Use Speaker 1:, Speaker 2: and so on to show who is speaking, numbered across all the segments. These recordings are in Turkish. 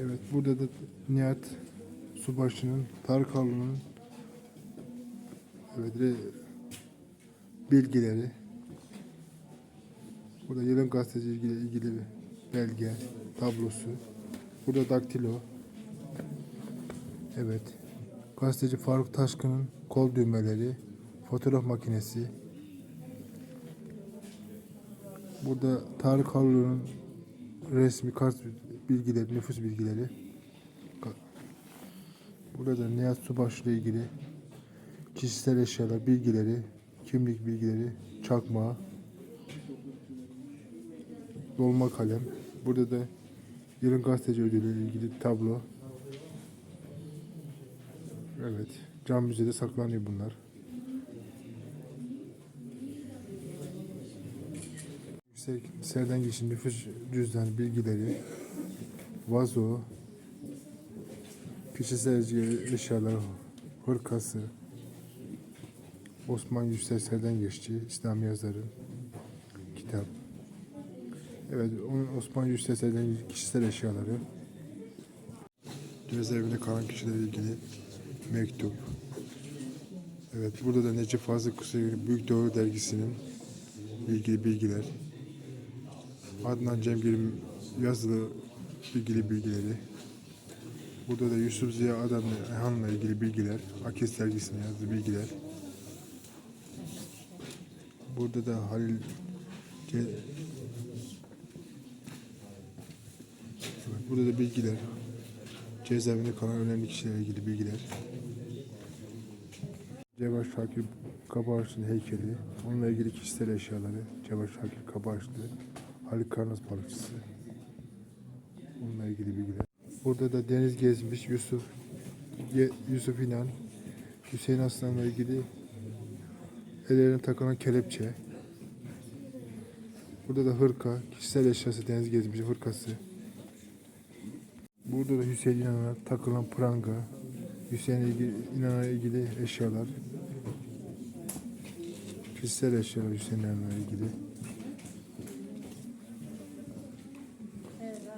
Speaker 1: Evet burada da Nihat Subaşı'nın, Tarık Harun'un evet, bilgileri. Burada yılın gazeteci ilgili, ilgili bir belge, tablosu. Burada daktilo. Evet. Gazeteci Faruk Taşkın'ın kol düğmeleri, fotoğraf makinesi. Burada Tarık Harun'un resmi kart bilgileri, nüfus bilgileri. Burada da Nihat Subaşı ile ilgili kişisel eşyalar, bilgileri, kimlik bilgileri, çakma, dolma kalem. Burada da yılın gazeteci ödülü ile ilgili tablo. Evet, cam müzede saklanıyor bunlar. Serden Geçin nüfus cüzdan bilgileri, vazo, kişisel eşyalar, hırkası, Osman Yüksel Serden Geçti, İslam yazarı, kitap. Evet, onun Osman Yüksel Serden kişisel eşyaları. Cezaevinde kalan kişilerle ilgili mektup. Evet, burada da Necip Fazıl Kısayır Büyük Doğu Dergisi'nin ilgili bilgiler. Adnan Cemgir'in yazılı ilgili bilgileri. Burada da Yusuf Ziya Adam'la Ayhan'la ilgili bilgiler. Akis dergisine yazdığı bilgiler. Burada da Halil Ce- Evet, burada da bilgiler. Cezaevinde kalan önemli kişilerle ilgili bilgiler. Cevat Şakir Kabaşlı'nın heykeli, onunla ilgili kişisel eşyaları, Cevat Şakir Kabaşlı, Haluk Karnaz balıkçısı, onunla ilgili bilgiler. Burada da deniz gezmiş Yusuf, Yusuf İnan, Hüseyin Aslan'la ilgili ellerine takılan kelepçe. Burada da hırka, kişisel eşyası deniz gezmiş hırkası. Burada da Hüseyin İnan'a takılan pranga, Hüseyin İnan'a ilgili eşyalar. Kişisel eşyalar Hüseyin İnan'la ilgili.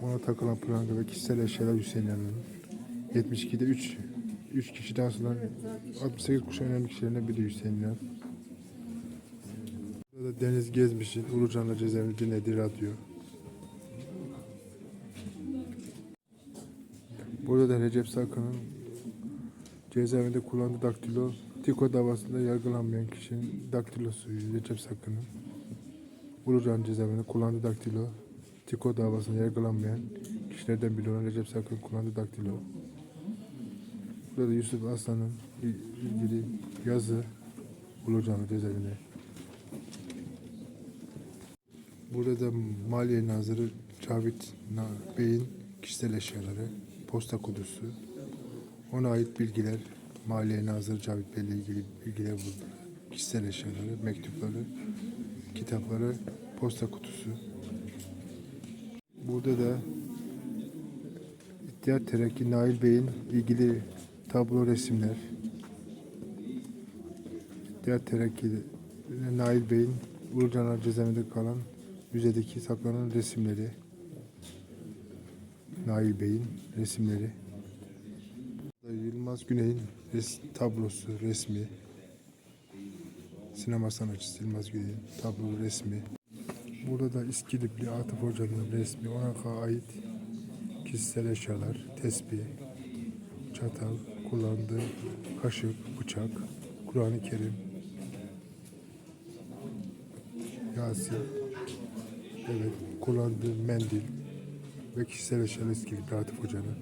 Speaker 1: Ona takılan pranga ve kişisel eşyalar Hüseyin İnan'ın. 72'de 3 3 kişiden sonra 68 kuşağın önemli kişilerinden biri Hüseyin İnan. Burada da Deniz Gezmiş'in Ulucanlı cezaevinde dinlediği radyo. Burada da Recep Sakın'ın cezaevinde kullandığı daktilo, Tiko davasında yargılanmayan kişinin daktilosu Recep Sakın'ın. Ulucan cezaevinde kullandığı daktilo, Tiko davasında yargılanmayan kişilerden biri olan Recep Sakın kullandığı daktilo. Burada da Yusuf Aslan'ın il- ilgili yazı Ulucanlı cezaevinde. Burada da Maliye Nazırı Cavit Bey'in kişisel eşyaları, posta kutusu, ona ait bilgiler, Maliye Nazırı Cavit Bey ile ilgili bilgiler burada. Kişisel eşyaları, mektupları, kitapları, posta kutusu. Burada da İhtiyar Terakki Nail Bey'in ilgili tablo resimler. İhtiyar Terakki Nail Bey'in Ulucanar cezaevinde kalan müzedeki saklanan resimleri. Nail Bey'in resimleri. Yılmaz Güney'in res- tablosu, resmi. Sinema sanatçısı Yılmaz Güney'in tablo resmi. Burada da İskilipli Atıf Hoca'nın resmi, ona ait kişisel eşyalar, tesbih, çatal, kullandığı kaşık, bıçak, Kur'an-ı Kerim, Yasin, evet, kullandığı mendil ve kişisel eşyalar İskilipli Atıf Hoca'nın.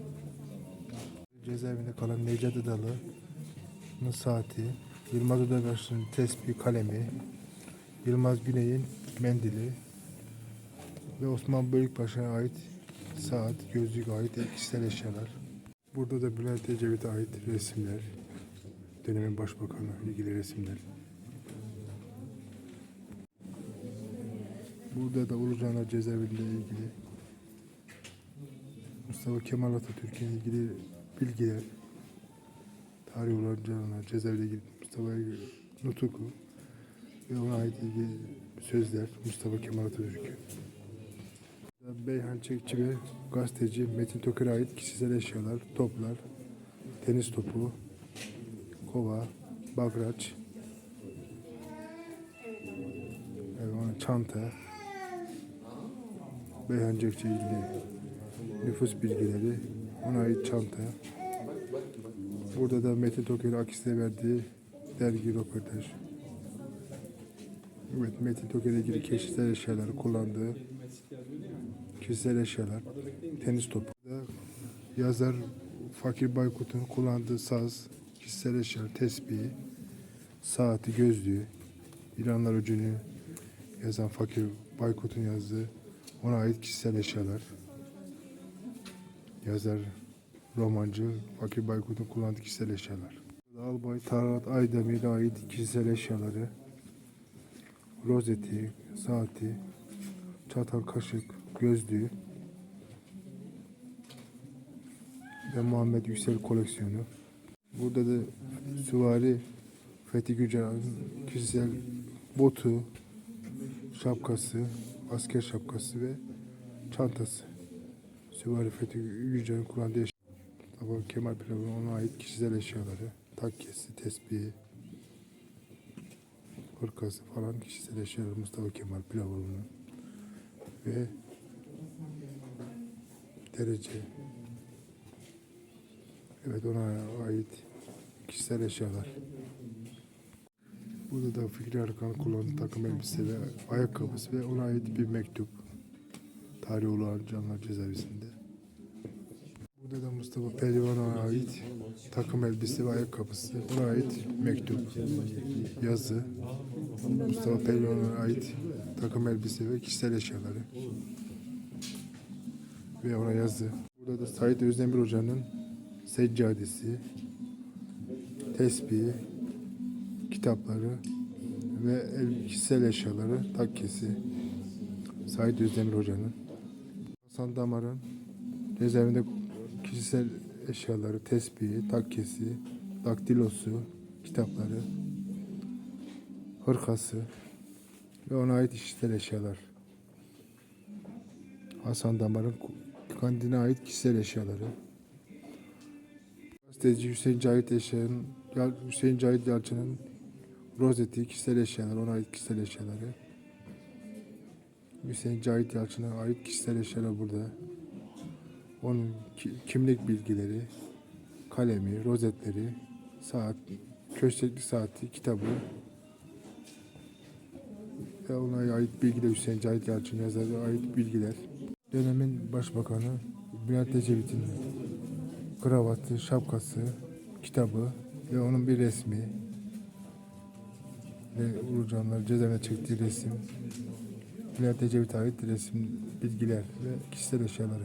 Speaker 1: Cezaevinde kalan Necat Adalı'nın saati, Yılmaz Ödegaç'ın tesbih kalemi, Yılmaz Güney'in mendili ve Osman Bölükbaşı'na ait saat, gözlük ait kişisel eşyalar. Burada da Bülent Ecevit'e ait resimler, dönemin başbakanı ilgili resimler. Burada da Ulucanlar cezaeviyle ilgili Mustafa Kemal Atatürk'ün ilgili bilgiler, tarih olanlarına cezaeviyle ilgili Mustafa Nutuk'u ve ona ait ilgili sözler Mustafa Kemal Atatürk'ün. Beyhan Çekçi ve gazeteci Metin Toker'e ait kişisel eşyalar, toplar, tenis topu, kova, bagraç, çanta, Beyhan Çekçi ilgili nüfus bilgileri, ona ait çanta. Burada da Metin Toker'in Akis'te verdiği dergi röportaj. Evet, Metin Toker'e ilgili kişisel eşyaları kullandığı kişisel eşyalar, tenis topu. Yazar Fakir Baykut'un kullandığı saz, kişisel eşyalar, tesbihi, saati, gözlüğü, İranlar öcünü yazan Fakir Baykut'un yazdığı ona ait kişisel eşyalar. Yazar, romancı Fakir Baykut'un kullandığı kişisel eşyalar. Albay Tarat Aydemir'e ait kişisel eşyaları, rozeti, saati, çatal, kaşık, gözlüğü ve Muhammed Yüksel koleksiyonu. Burada da süvari Fethi Gücel'in kişisel botu, şapkası, asker şapkası ve çantası. Süvari Fethi Gücel'in kullandığı eşya. Kemal Pilav'ın ona ait kişisel eşyaları, takkesi, tesbihi, hırkası falan kişisel eşyalar Mustafa Kemal Pilavoğlu'nun ve derece evet ona ait kişisel eşyalar. Burada da Fikri Arkan kullandığı takım elbise ve ayakkabısı ve ona ait bir mektup. Tarih olan Canlar Cezaevisi'nde. Burada da Mustafa Pehlivan'a ait takım elbise ve ayakkabısı. Ona ait mektup, yazı. Mustafa Pehlivan'a ait takım elbise ve kişisel eşyaları. Ve ona yazı. Burada da Sait Özdemir Hoca'nın seccadesi, tesbihi, kitapları ve el, kişisel eşyaları, takkesi. Sait Özdemir Hoca'nın. Hasan Damar'ın cezaevinde kişisel eşyaları, tesbihi, takkesi, daktilosu, kitapları, hırkası ve ona ait kişisel eşyalar. Hasan Damar'ın kendine ait kişisel eşyaları. Gazeteci Hüseyin Cahit Eşya'nın Hüseyin Cahit Yalçın'ın rozeti, kişisel eşyalar, ona ait kişisel eşyaları. Hüseyin Cahit Yalçın'a ait kişisel eşyalar burada. Onun ki- kimlik bilgileri, kalemi, rozetleri, saat, köşkli saati, kitabı ve ona ait bilgiler Hüseyin Cahit Yalçın yazarı ait bilgiler. Dönemin başbakanı Bülent Ecevit'in kravatı, şapkası, kitabı ve onun bir resmi ve Ulucanlar cezaevine çektiği resim Bülent Ecevit'e ait resim, bilgiler ve kişisel eşyaları.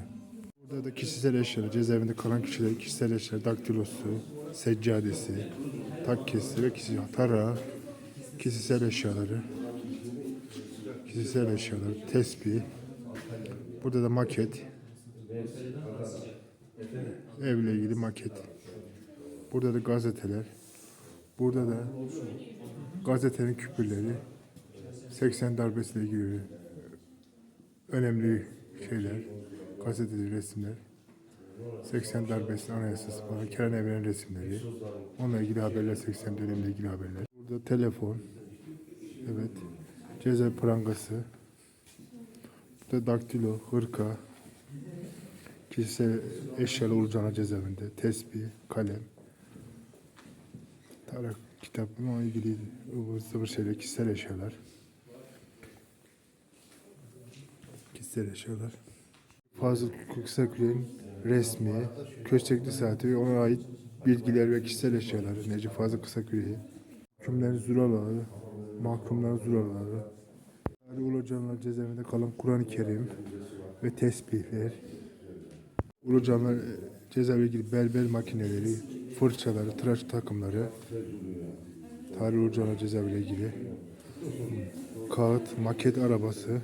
Speaker 1: Burada da kişisel eşyalar, cezaevinde kalan kişilerin kişisel eşyaları, daktilosu, seccadesi, takkesi ve kişi, tarağı, kişisel eşyaları, kişisel eşyalar, tesbih, burada da maket, evle ilgili maket, burada da gazeteler, burada da gazetenin küpürleri, 80 darbesiyle ilgili önemli şeyler, gazeteli resimler, 80 darbesi anayasası falan, Kenan Evren'in resimleri, onunla ilgili haberler, 80 dönemle ilgili haberler. Burada telefon, evet, ceza prangası, burada daktilo, hırka, kişisel eşyalı olacağına cezaevinde, tesbih, kalem, tarak, kitap, onunla ilgili ıvır zıvır şeyler, kişisel eşyalar. Kişisel eşyalar. Fazıl Kıksakül'ün resmi, köşkli saati ve ona ait bilgiler ve kişisel eşyaları. Necip Fazıl Kısakül'ü. Hükümlerin zulaları, mahkumların zulaları. Ali Ulucanlar cezaevinde kalan Kur'an-ı Kerim ve tesbihler. Ulucanlar e, cezaeviyle ilgili berber makineleri, fırçaları, tıraş takımları. Tarih Ulucanlar cezaeviyle ilgili. Kağıt, maket arabası.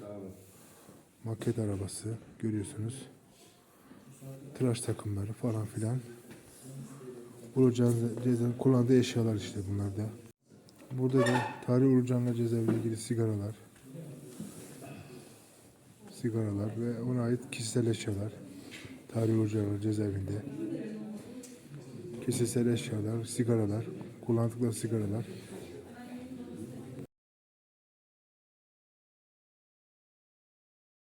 Speaker 1: Maket arabası görüyorsunuz. Tıraş takımları falan filan. Ulucan cezaevinin kullandığı eşyalar işte bunlar da. Burada da Tarih Ulucanlar cezaeviyle ilgili sigaralar. Sigaralar ve ona ait kişisel eşyalar. Tarih hocalar cezaevinde. Kişisel eşyalar, sigaralar, kullandıkları sigaralar,